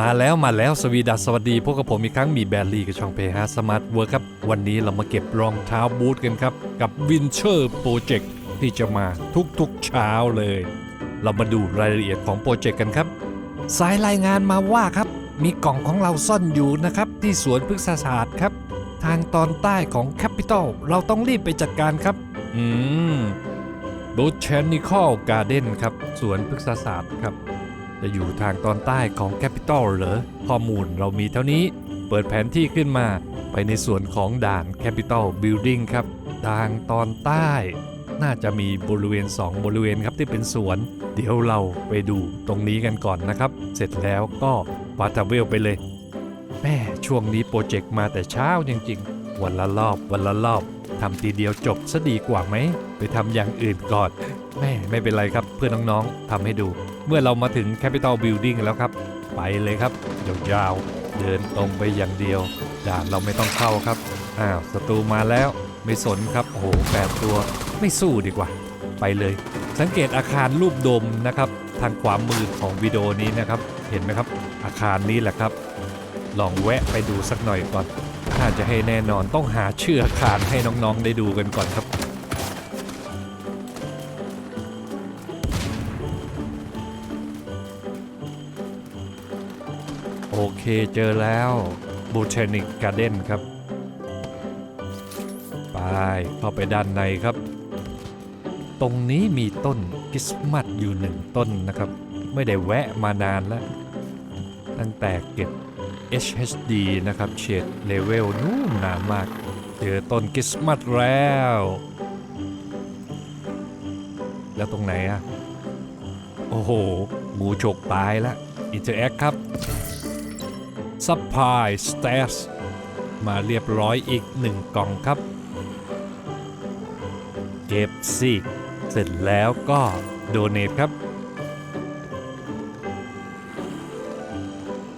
มาแล้วมาแล้วสวีดัสสวัสดี พวกกับผมอีกครั้งมีแบรลี่กับช่องเพฮาสมาร์ทเวิร์ครับ วันนี้เรามาเก็บรองเท้าบูทกันครับ กับวินเชอร์โปรเจกต์ที่จะมาทุกๆเช้าเลย เรามาดูรายละเอียดของโปรเจกต์กันครับ สายรายงานมาว่าครับ มีกล่องของเราซ่อนอยู่นะครับ ที่สวนพฤกษศาสตร์ครับ ทางตอนใต้ของแคปิตอลเราต้องรีบไปจัดการครับ อืม Botanical Garden ครับสวนพฤกษศาสตร์ครับ จะอยู่ทางตอนใต้ของแคปิตอลเหรอ ข้อมูลเรามีเท่านี้ เปิดแผนที่ขึ้นมาไปในส่วนของด่านแคปิตอลบิลดิ่งครับทางตอนใต้ น่าจะมีบริเวณ 2 บริเวณครับที่เป็นสวน เดี๋ยวเราไปดูตรงนี้กันก่อนนะครับ เสร็จแล้วก็วาตาเวลไปเลย แม่ช่วงนี้โปรเจกต์มาแต่เช้าจริงๆ วันละรอบวันละรอบทำทีเดียวจบซะดีกว่าไหม ไปทำอย่างอื่นก่อน แม่ไม่เป็นไรครับเพื่อนน้องๆทำให้ดู เมื่อเรามาถึง Capital Building แล้วครับ ไปเลยครับ ยาวๆ เดินตรงไปอย่างเดียว ด่านเราไม่ต้องเข้าครับ อ้าวศัตรูมาแล้วไม่สนครับโอ้โหแปดตัว ไม่สู้ดีกว่า ไปเลย สังเกตอาคารรูปโดมนะครับ ทางขวามือของวิดีโอนี้นะครับ เห็นไหมครับ อาคารนี้แหละครับ ลองแวะไปดูสักหน่อยก่อน ถ้าจะให้แน่นอนต้องหาชื่ออาคารให้น้องๆได้ดูกันก่อนครับ โอเคเจอแล้ว Botanic Garden ครับ ไปเข้าไปด้านในครับ ตรงนี้มีต้นคริสต์มาสอยู่หนึ่งต้นนะครับ ไม่ได้แวะมานานแล้ว ตั้งแต่เก็บ HHD นะครับเฉดเลเวลนู่นนานมาก เจอต้นคริสต์มาสแล้ว แล้วตรงไหนอะโอ้โหหมูฉกตายแล้วอินเตอร์แอคครับ ซัพพลายสเตสมาเรียบร้อยอีกหนึ่งกล่องครับ เก็บสิเสร็จแล้วก็โดเนทครับ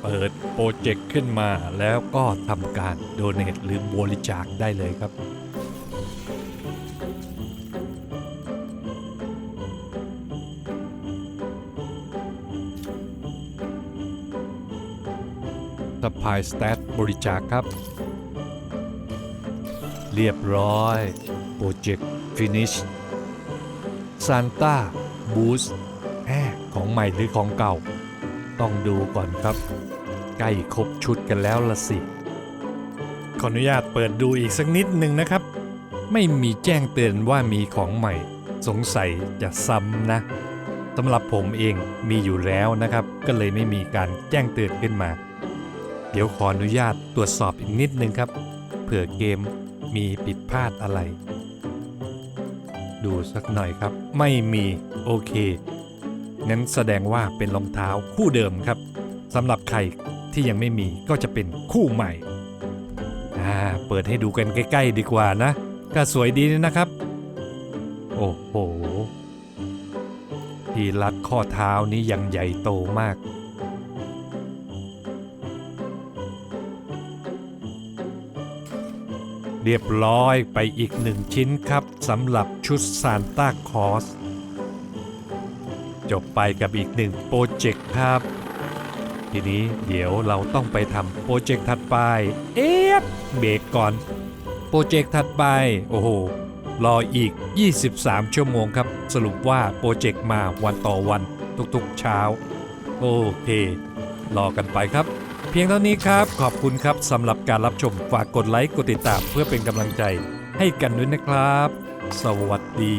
เปิดโปรเจกต์ขึ้นมาแล้วก็ทำการโดเนทหรือบริจาคได้เลยครับ สปายส t ต t บริจาคครับ เรียบร้อย โปรเจกต์ฟินิชซานต้าบูสแหมของใหม่หรือของเก่า ต้องดูก่อนครับ ใกล้ครบชุดกันแล้วละสิ ขออนุญาตเปิดดูอีกสักนิดหนึ่งนะครับ ไม่มีแจ้งเตือนว่ามีของใหม่ สงสัยจะซ้ำนะสำหรับผมเองมีอยู่แล้วนะครับ ก็เลยไม่มีการแจ้งเตือนขึ้นมา ดี๋ยวขออนุญาตตรวจสอบอีกนิดนึงครับ เผื่อเกมมีผิดพลาดอะไร ดูสักหน่อยครับ ไม่มีโอเคงั้นแสดงว่าเป็นรองเท้าคู่เดิมครับสำหรับใครที่ยังไม่มีก็จะเป็นคู่ใหม่อ่าเปิดให้ดูกันใกล้ ๆ ดีกว่านะ ก็สวยดีนะครับ โอ้โหที่รัดข้อเท้านี้ยังใหญ่โตมาก เรียบร้อยไปอีกหนึ่งชิ้นครับสำหรับชุดซานต้าคอสจบไปกับอีกหนึ่งโปรเจกต์ครับ ทีนี้เดี๋ยวเราต้องไปทำโปรเจกต์ถัดไป เอ๊ะเบรกก่อน โปรเจกต์ถัดไป โอ้โห รออีก 23 ชั่วโมงครับ สรุปว่าโปรเจกต์มาวันต่อวันทุกๆเช้า โอเค รอกันไปครับ เพียงเท่านี้ครับ ขอบคุณครับสำหรับการรับชมฝากกดไลค์กดติดตามเพื่อเป็นกำลังใจให้กันด้วยนะครับ สวัสดี